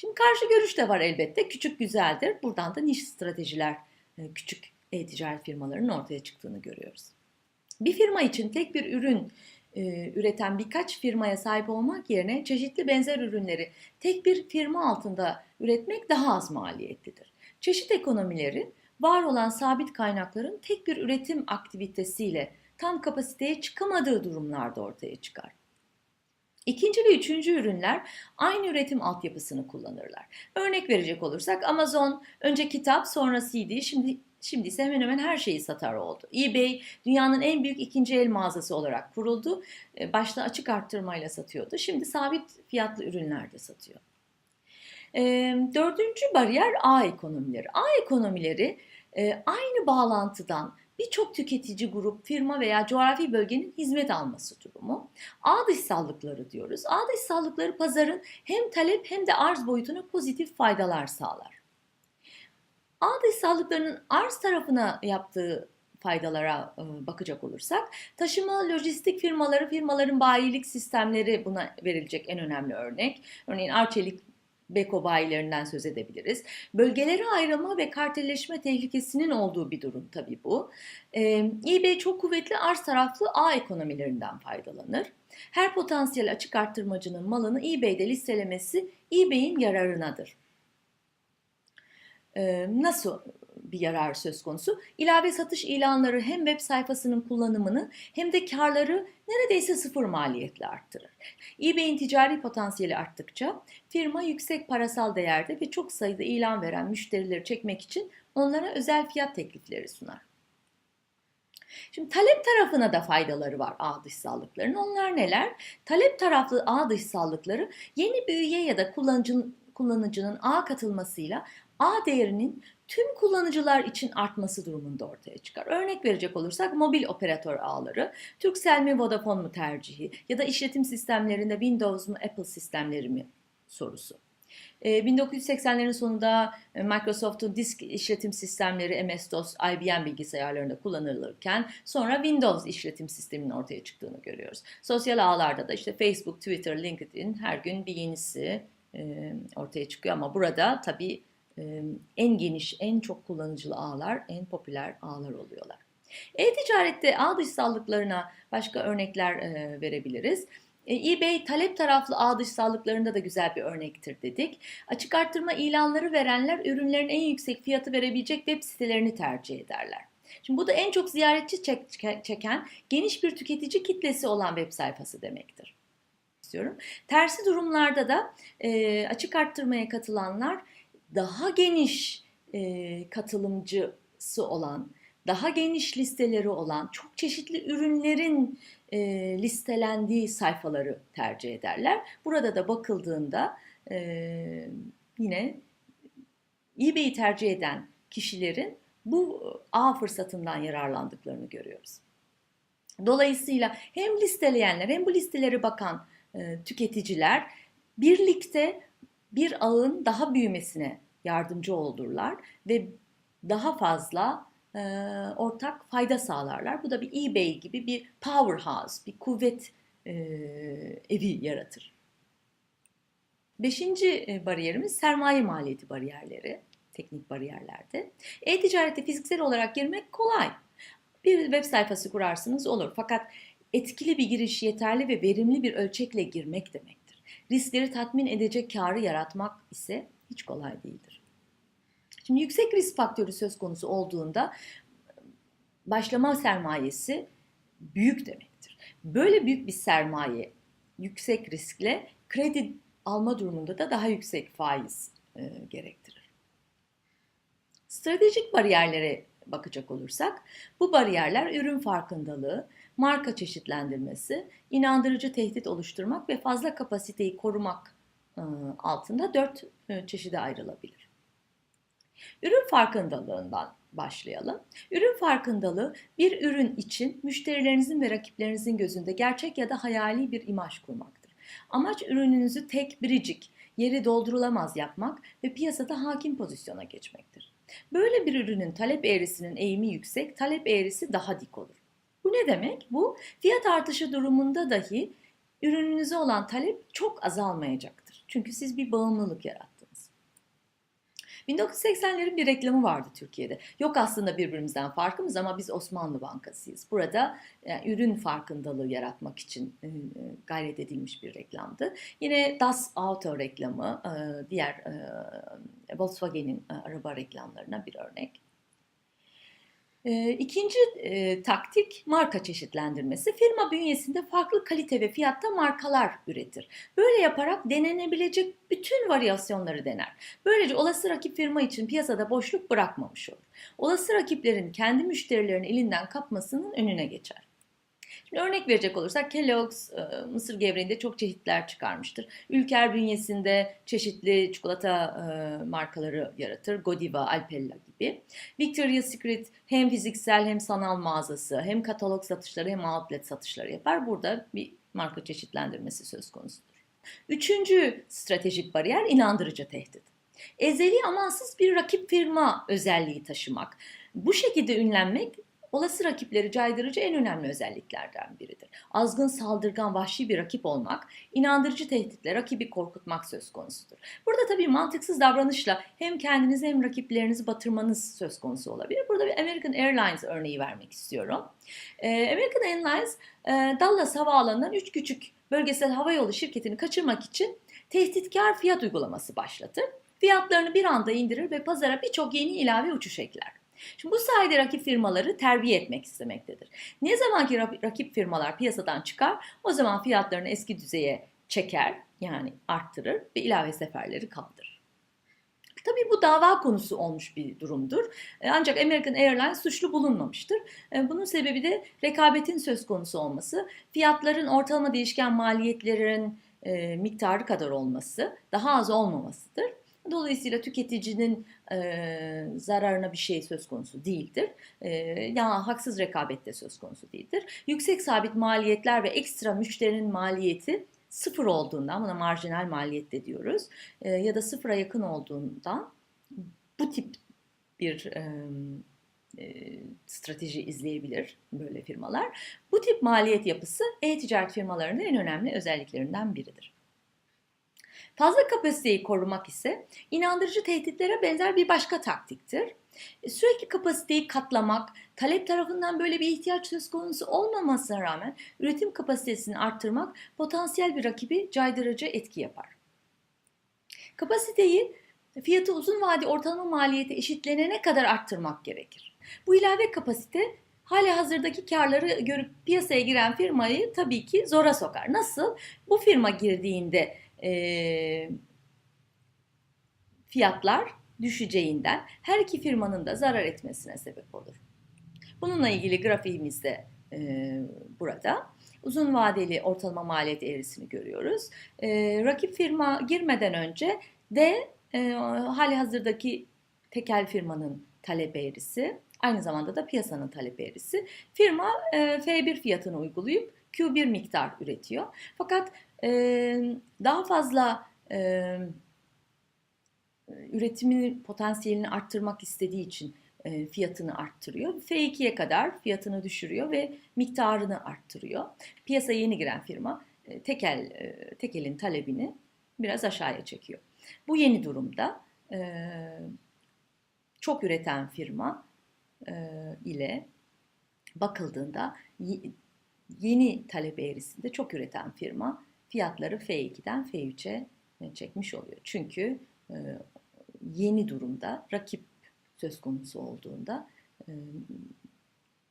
Şimdi karşı görüş de var elbette. Küçük güzeldir. Buradan da niş stratejiler e, küçük e-ticaret firmalarının ortaya çıktığını görüyoruz. Bir firma için tek bir ürün e, üreten birkaç firmaya sahip olmak yerine çeşitli benzer ürünleri tek bir firma altında üretmek daha az maliyetlidir. Çeşit ekonomileri var olan sabit kaynakların tek bir üretim aktivitesiyle tam kapasiteye çıkamadığı durumlarda ortaya çıkar. İkinci ve üçüncü ürünler aynı üretim altyapısını kullanırlar. Örnek verecek olursak Amazon önce kitap sonra CD şimdi Şimdi ise hemen hemen her şeyi satar oldu. eBay dünyanın en büyük ikinci el mağazası olarak kuruldu. E, başta açık arttırmayla satıyordu. Şimdi sabit fiyatlı ürünler de satıyor. E, dördüncü bariyer ağ ekonomileri. Ağ ekonomileri e, aynı bağlantıdan birçok tüketici grup, firma veya coğrafi bölgenin hizmet alması durumu. Ağ dışsallıkları diyoruz. Ağ dışsallıkları pazarın hem talep hem de arz boyutuna pozitif faydalar sağlar. Ağ dışsallıklarının arz tarafına yaptığı faydalara e, bakacak olursak taşıma lojistik firmaları firmaların bayilik sistemleri buna verilecek en önemli örnek. Örneğin Arçelik Beko bayilerinden söz edebiliriz. Bölgelere ayrılma ve kartelleşme tehlikesinin olduğu bir durum tabii bu. Ee, eBay çok kuvvetli arz taraflı ağ ekonomilerinden faydalanır. Her potansiyel açık arttırmacının malını eBay'de listelemesi eBay'in yararınadır. Ee, nasıl bir yarar söz konusu? İlave satış ilanları hem web sayfasının kullanımını hem de karları neredeyse sıfır maliyetle arttırır. eBay'in ticari potansiyeli arttıkça firma yüksek parasal değerde ve çok sayıda ilan veren müşterileri çekmek için onlara özel fiyat teklifleri sunar. Şimdi talep tarafına da faydaları var ağ dışsallıkların. Onlar neler? Talep taraflı ağ dışsallıkları yeni bir ya da kullanıcının, kullanıcının ağ katılmasıyla ağ değerinin tüm kullanıcılar için artması durumunda ortaya çıkar. Örnek verecek olursak mobil operatör ağları, Turkcell mi Vodafone mu tercihi ya da işletim sistemlerinde Windows mu Apple sistemleri mi sorusu. 1980'lerin ee, sonunda e, Microsoft'un disk işletim sistemleri MS-DOS, IBM bilgisayarlarında kullanılırken sonra Windows işletim sisteminin ortaya çıktığını görüyoruz. Sosyal ağlarda da işte Facebook, Twitter, LinkedIn her gün bir yenisi e, ortaya çıkıyor ama burada tabii en geniş, en çok kullanıcılı ağlar, en popüler ağlar oluyorlar. E-ticarette ağ dışsallıklarına başka örnekler verebiliriz. E, eBay talep taraflı ağ dışsallıklarında da güzel bir örnektir dedik. Açık arttırma ilanları verenler ürünlerin en yüksek fiyatı verebilecek web sitelerini tercih ederler. Şimdi bu da en çok ziyaretçi çeken geniş bir tüketici kitlesi olan web sayfası demektir. istiyorum. Tersi durumlarda da e, açık arttırmaya katılanlar daha geniş e, katılımcısı olan, daha geniş listeleri olan, çok çeşitli ürünlerin e, listelendiği sayfaları tercih ederler. Burada da bakıldığında e, yine eBay'i tercih eden kişilerin bu ağ fırsatından yararlandıklarını görüyoruz. Dolayısıyla hem listeleyenler hem bu listeleri bakan e, tüketiciler birlikte bir ağın daha büyümesine yardımcı olurlar ve daha fazla e, ortak fayda sağlarlar. Bu da bir eBay gibi bir powerhouse, bir kuvvet e, evi yaratır. Beşinci e, bariyerimiz sermaye maliyeti bariyerleri, teknik bariyerlerde. E-ticarete fiziksel olarak girmek kolay. Bir web sayfası kurarsınız olur fakat etkili bir giriş yeterli ve verimli bir ölçekle girmek demektir. Riskleri tatmin edecek karı yaratmak ise hiç kolay değildir. Şimdi yüksek risk faktörü söz konusu olduğunda başlama sermayesi büyük demektir. Böyle büyük bir sermaye yüksek riskle kredi alma durumunda da daha yüksek faiz e, gerektirir. Stratejik bariyerlere bakacak olursak bu bariyerler ürün farkındalığı, marka çeşitlendirmesi, inandırıcı tehdit oluşturmak ve fazla kapasiteyi korumak e, altında dört e, çeşide ayrılabilir. Ürün farkındalığından başlayalım. Ürün farkındalığı bir ürün için müşterilerinizin ve rakiplerinizin gözünde gerçek ya da hayali bir imaj kurmaktır. Amaç ürününüzü tek biricik, yeri doldurulamaz yapmak ve piyasada hakim pozisyona geçmektir. Böyle bir ürünün talep eğrisinin eğimi yüksek, talep eğrisi daha dik olur. Ne demek? Bu fiyat artışı durumunda dahi ürününüze olan talep çok azalmayacaktır. Çünkü siz bir bağımlılık yarattınız. 1980'lerin bir reklamı vardı Türkiye'de. Yok aslında birbirimizden farkımız ama biz Osmanlı Bankası'yız. Burada yani ürün farkındalığı yaratmak için e, gayret edilmiş bir reklamdı. Yine Das Auto reklamı e, diğer e, Volkswagen'in araba reklamlarına bir örnek. İkinci e, taktik marka çeşitlendirmesi. Firma bünyesinde farklı kalite ve fiyatta markalar üretir. Böyle yaparak denenebilecek bütün varyasyonları dener. Böylece olası rakip firma için piyasada boşluk bırakmamış olur. Olası rakiplerin kendi müşterilerin elinden kapmasının önüne geçer. Şimdi örnek verecek olursak Kellogg's e, mısır gevreğinde çok çeşitler çıkarmıştır. Ülker bünyesinde çeşitli çikolata e, markaları yaratır. Godiva, Alpella gibi. Victoria's Secret hem fiziksel hem sanal mağazası, hem katalog satışları hem outlet satışları yapar. Burada bir marka çeşitlendirmesi söz konusudur. Üçüncü stratejik bariyer inandırıcı tehdit. Ezeli amansız bir rakip firma özelliği taşımak. Bu şekilde ünlenmek olası rakipleri caydırıcı en önemli özelliklerden biridir. Azgın, saldırgan, vahşi bir rakip olmak, inandırıcı tehditle rakibi korkutmak söz konusudur. Burada tabii mantıksız davranışla hem kendinizi hem rakiplerinizi batırmanız söz konusu olabilir. Burada bir American Airlines örneği vermek istiyorum. Ee, American Airlines e, Dallas Havaalanı'ndan 3 küçük bölgesel havayolu şirketini kaçırmak için tehditkar fiyat uygulaması başlatır. Fiyatlarını bir anda indirir ve pazara birçok yeni ilave uçuş ekler. Şimdi bu sayede rakip firmaları terbiye etmek istemektedir. Ne zaman ki rakip firmalar piyasadan çıkar o zaman fiyatlarını eski düzeye çeker yani arttırır ve ilave seferleri kaldırır. Tabii bu dava konusu olmuş bir durumdur. E, ancak American Airlines suçlu bulunmamıştır. E, bunun sebebi de rekabetin söz konusu olması, fiyatların ortalama değişken maliyetlerin e, miktarı kadar olması, daha az olmamasıdır. Dolayısıyla tüketicinin e, zararına bir şey söz konusu değildir. E, ya haksız rekabette söz konusu değildir. Yüksek sabit maliyetler ve ekstra müşterinin maliyeti sıfır olduğundan buna marjinal maliyet de diyoruz e, ya da sıfıra yakın olduğundan bu tip bir e, strateji izleyebilir böyle firmalar. Bu tip maliyet yapısı e-ticaret firmalarının en önemli özelliklerinden biridir. Fazla kapasiteyi korumak ise inandırıcı tehditlere benzer bir başka taktiktir. E, sürekli kapasiteyi katlamak, talep tarafından böyle bir ihtiyaç söz konusu olmamasına rağmen üretim kapasitesini arttırmak potansiyel bir rakibi caydırıcı etki yapar. Kapasiteyi fiyatı uzun vade ortalama maliyeti eşitlenene kadar arttırmak gerekir. Bu ilave kapasite hali hazırdaki karları görüp piyasaya giren firmayı tabii ki zora sokar. Nasıl? Bu firma girdiğinde e, fiyatlar düşeceğinden her iki firmanın da zarar etmesine sebep olur. Bununla ilgili grafiğimiz de e, burada. Uzun vadeli ortalama maliyet eğrisini görüyoruz. E, rakip firma girmeden önce de e, hali hazırdaki tekel firmanın talep eğrisi, aynı zamanda da piyasanın talep eğrisi. Firma e, F1 fiyatını uygulayıp Q1 miktar üretiyor. Fakat e, daha fazla e, üretimin potansiyelini arttırmak istediği için e, fiyatını arttırıyor. F2'ye kadar fiyatını düşürüyor ve miktarını arttırıyor. Piyasaya yeni giren firma e, tekel e, tekelin talebini biraz aşağıya çekiyor. Bu yeni durumda e, çok üreten firma e, ile bakıldığında yeni talep eğrisinde çok üreten firma fiyatları F2'den F3'e e, çekmiş oluyor. Çünkü e, yeni durumda rakip söz konusu olduğunda e,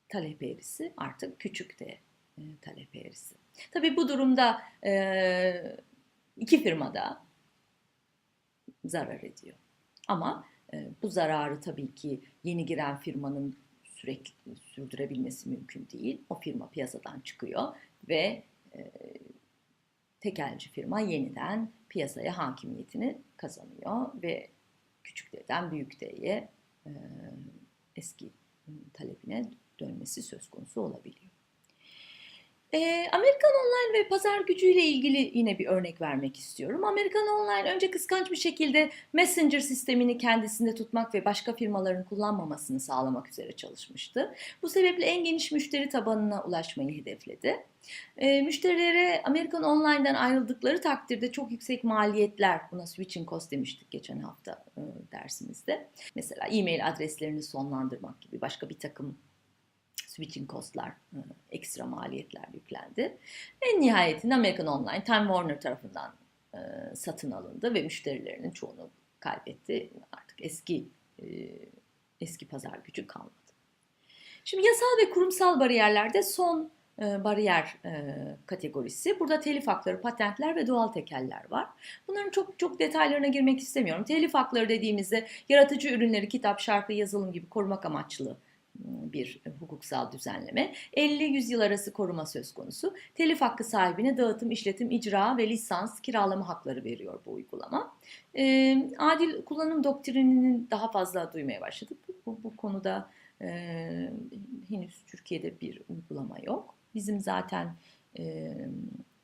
talep eğrisi artık küçük de talep eğrisi. Tabii bu durumda iki firma da zarar ediyor. Ama bu zararı tabii ki yeni giren firmanın sürekli sürdürebilmesi mümkün değil. O firma piyasadan çıkıyor ve tekelci firma yeniden piyasaya hakimiyetini kazanıyor ve küçük D'den büyük D'ye e, eski talebine dönmesi söz konusu olabiliyor. Ee, Amerikan Online ve pazar gücüyle ilgili yine bir örnek vermek istiyorum. Amerikan Online önce kıskanç bir şekilde Messenger sistemini kendisinde tutmak ve başka firmaların kullanmamasını sağlamak üzere çalışmıştı. Bu sebeple en geniş müşteri tabanına ulaşmayı hedefledi. E, müşterilere Amerikan Online'dan ayrıldıkları takdirde çok yüksek maliyetler, buna switching cost demiştik geçen hafta e, dersimizde. Mesela e-mail adreslerini sonlandırmak gibi başka bir takım switching costlar, e, ekstra maliyetler yüklendi. En nihayetinde American Online Time Warner tarafından e, satın alındı ve müşterilerinin çoğunu kaybetti. Artık eski e, eski pazar gücü kalmadı. Şimdi yasal ve kurumsal bariyerlerde son bariyer kategorisi. Burada telif hakları, patentler ve doğal tekeller var. Bunların çok çok detaylarına girmek istemiyorum. Telif hakları dediğimizde yaratıcı ürünleri, kitap, şarkı, yazılım gibi korumak amaçlı bir hukuksal düzenleme. 50-100 yıl arası koruma söz konusu. Telif hakkı sahibine dağıtım, işletim, icra ve lisans, kiralama hakları veriyor bu uygulama. E, adil kullanım doktrininin daha fazla duymaya başladık. Bu, bu konuda e, henüz Türkiye'de bir uygulama yok. Bizim zaten e,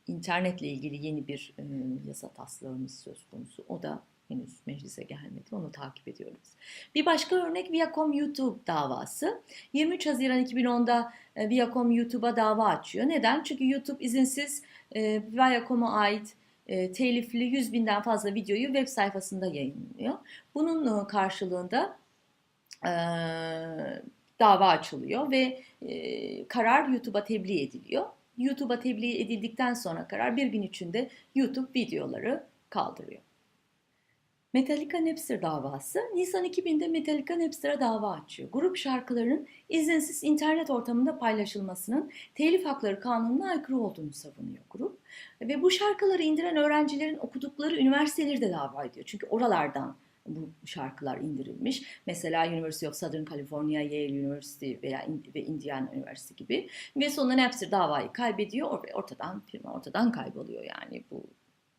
internetle ilgili yeni bir e, yasa taslağımız söz konusu. O da henüz meclise gelmedi. Onu takip ediyoruz. Bir başka örnek Viacom YouTube davası. 23 Haziran 2010'da e, Viacom YouTube'a dava açıyor. Neden? Çünkü YouTube izinsiz e, Viacom'a ait e, telifli 100 binden fazla videoyu web sayfasında yayınlıyor. Bunun e, karşılığında e, dava açılıyor ve e, karar YouTube'a tebliğ ediliyor. YouTube'a tebliğ edildikten sonra karar bir gün içinde YouTube videoları kaldırıyor. Metallica Napster davası Nisan 2000'de Metallica Napster'a dava açıyor. Grup şarkılarının izinsiz internet ortamında paylaşılmasının telif hakları kanununa aykırı olduğunu savunuyor grup. Ve bu şarkıları indiren öğrencilerin okudukları üniversiteleri de dava ediyor. Çünkü oralardan bu şarkılar indirilmiş. Mesela University of Southern California, Yale University veya ve Indiana University gibi. Ve sonunda Napster davayı kaybediyor ve ortadan firma ortadan kayboluyor yani bu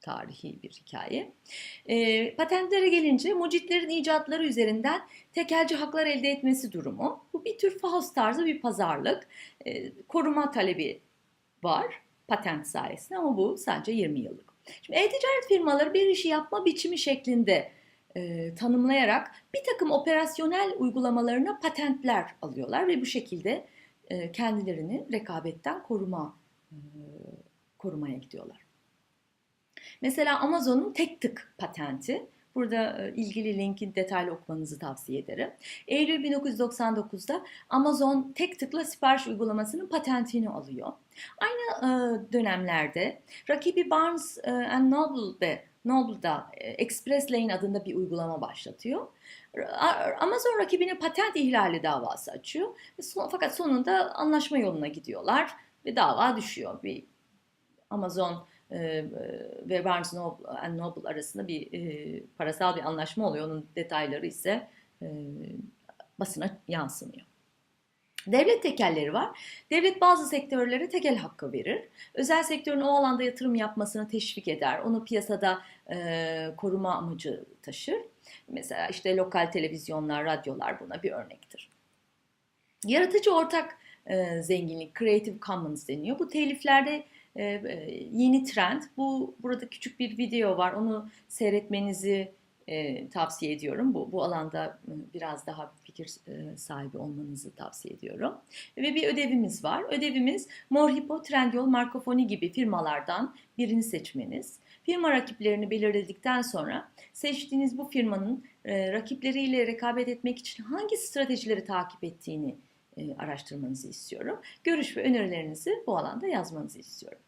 tarihi bir hikaye. E, patentlere gelince mucitlerin icatları üzerinden tekelci haklar elde etmesi durumu. Bu bir tür Faust tarzı bir pazarlık. E, koruma talebi var patent sayesinde ama bu sadece 20 yıllık. Şimdi e-ticaret firmaları bir işi yapma biçimi şeklinde e, tanımlayarak bir takım operasyonel uygulamalarına patentler alıyorlar ve bu şekilde e, kendilerini rekabetten koruma e, korumaya gidiyorlar. Mesela Amazon'un tek tık patenti. Burada e, ilgili linkin detaylı okumanızı tavsiye ederim. Eylül 1999'da Amazon tek tıkla sipariş uygulamasının patentini alıyor. Aynı e, dönemlerde rakibi Barnes e, and Noble Noble'da Express Lane adında bir uygulama başlatıyor. Amazon rakibine patent ihlali davası açıyor. Fakat sonunda anlaşma yoluna gidiyorlar ve dava düşüyor. Bir Amazon ve Barnes Noble, arasında bir parasal bir anlaşma oluyor. Onun detayları ise basına yansımıyor. Devlet tekelleri var. Devlet bazı sektörlere tekel hakkı verir. Özel sektörün o alanda yatırım yapmasını teşvik eder. Onu piyasada e, koruma amacı taşır. Mesela işte lokal televizyonlar, radyolar buna bir örnektir. Yaratıcı ortak e, zenginlik, Creative Commons deniyor. Bu teliflerde e, yeni trend. Bu burada küçük bir video var. Onu seyretmenizi e, tavsiye ediyorum. Bu, bu alanda e, biraz daha fikir e, sahibi olmanızı tavsiye ediyorum. Ve bir ödevimiz var. Ödevimiz Morhipo, Trendyol, Markofoni gibi firmalardan birini seçmeniz. Firma rakiplerini belirledikten sonra seçtiğiniz bu firmanın e, rakipleriyle rekabet etmek için hangi stratejileri takip ettiğini e, araştırmanızı istiyorum. Görüş ve önerilerinizi bu alanda yazmanızı istiyorum.